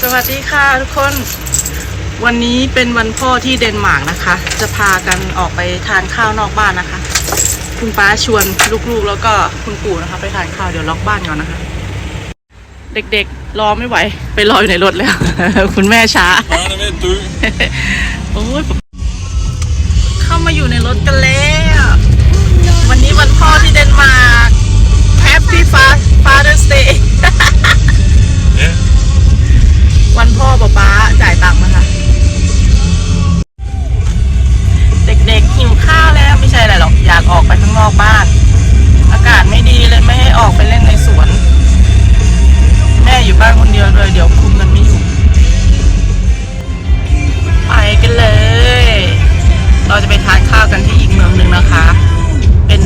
สวัสดีค่ะทุกคน วันนี้เป็นวันพ่อที่เดนมาร์กนะคะ จะพากันออกไปทานข้าวนอกบ้านนะคะ คุณป้าชวนลูกๆแล้วก็คุณปู่นะคะ ไปทานข้าวเดี๋ยวล็อกบ้านก่อนนะคะ เด็กๆรอไม่ไหว ไปรออยู่ในรถแล้ว คุณแม่ช้า Barn er ved at dø. โอ้ยเข้ามาอยู่ในรถกันแล้ว อยู่บ้านคนเดียวเลยเดี๋ยวคุมกันไม่อยู่ ไปกันเลย เราจะไปทานข้าวกันที่อีกเมืองหนึ่งนะคะ เป็น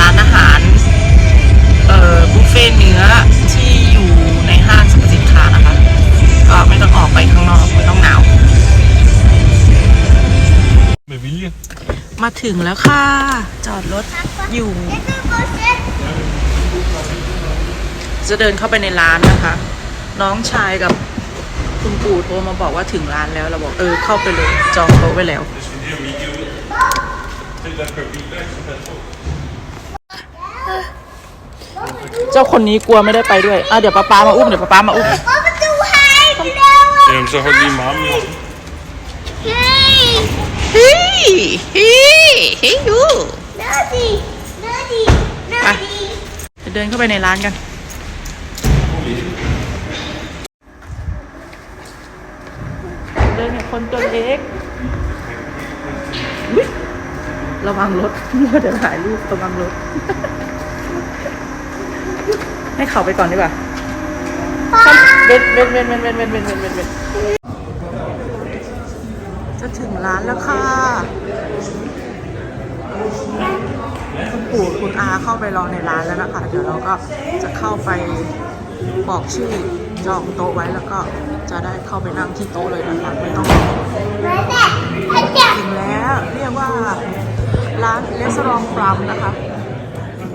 ร้านอาหารเอ่อบุฟเฟ่ต์เนื้อที่อยู่ในห้างสรรพสินค้านะคะ ก็ไม่ต้องออกไปข้างนอกไม่ต้องหนาว มาถึงแล้วค่ะ จอดรถอยู่ จะเดินเข้าไปในร้านนะคะ น้องชายกับคุณปู่โทรมาบอกว่าถึงร้านแล้วเราบอกเออเข้าไปเลยจองโต๊ะไว้แล้ว เจ้าคนนี้กลัวไม่ได้ไปด้วยอะเดี๋ยวป้าป๊ามาอุ้มเดี๋ยวป้าป๊ามาอุ้ม Jamen, så hold lige mammen i hånden. เฮ้ยเฮ้ยเฮ้ยยูไปเดินเข้าไปในร้านกัน เดินกับ คนตัวเล็กอุ๊ยระวังรถเราจะถ่ายรูประวังรถ ให้เขาไปก่อนดีกว่าเว้นเว้นเว้นเว้นเว้นเว้นเว้นเว้นเว้นเว้นจะถึงร้านแล้วค่ะ คุณปู่คุณอาเข้าไปรอในร้านแล้วนะคะ เดี๋ยวเราก็จะเข้าไปบอกชื่อจองโต๊ะไว้แล้วก็ จะได้เข้าไปนั่งที่โต๊ะเลยนะคะไม่ต้องรอถึงแล้วเรียกว่าร้านเลสรองฟรัมนะคะ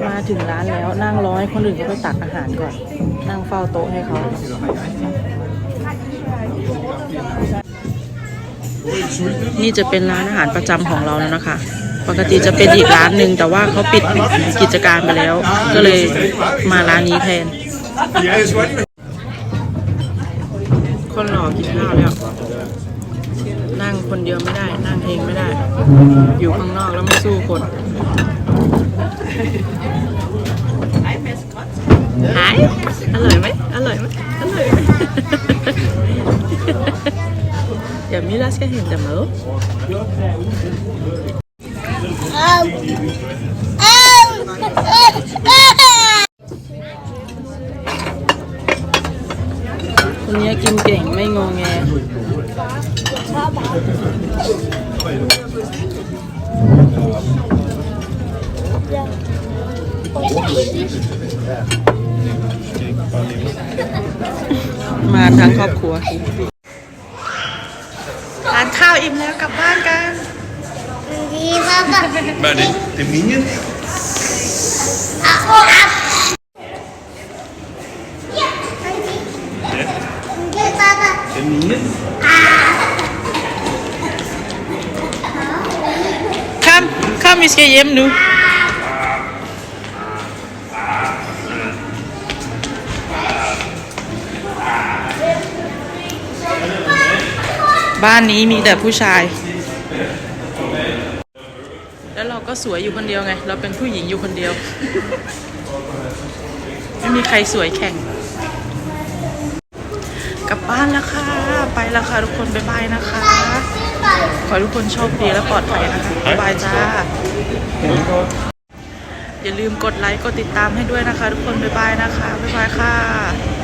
มาถึงร้านแล้วนั่งร้อให้คนอื่นเขาไปตักอาหารก่อน นั่งเฝ้าโต๊ะให้เขานี่จะเป็นร้านอาหารประจำของเราแล้วนะคะ ปกติจะเป็นอีกร้านหนึ่งแต่ว่าเขาปิดกิจการไปแล้ว ก็เลยมาร้านนี้แทน กินข้าวแล้ว นั่งคนเดียวไม่ได้ นั่งเองไม่ได้ อยู่ข้างนอกแล้วไม่สู้คนหายอร่อยไหมอร่อยไหมอร่อยไหมอย่ามีรัสก็เห็ คนนี้กินเก่งไม่งงแงมาทั้งครอบครัวทานข้าวอิ่มแล้วกลับบ้านกัน Hvad er Kom, vi skal hjem nu. b บ้านนี้มีแต่ผู้ชายแล้วเราก็สวยอยู่คนเดียวไง เราเป็นผู้หญิงอยู่คนเดียว ไม่มีใครสวยแข่ง กลับบ้านแล้วค่ะ ไปแล้วค่ะทุกคน บ๊ายบายนะคะ ขอให้ทุกคนโชคดีและปลอดภัยนะคะบ๊ายบายจ้า อย่าลืมกดไลค์ กดติดตามให้ด้วยนะคะ ทุกคนบ๊ายบายนะคะบ๊ายบายค่ะ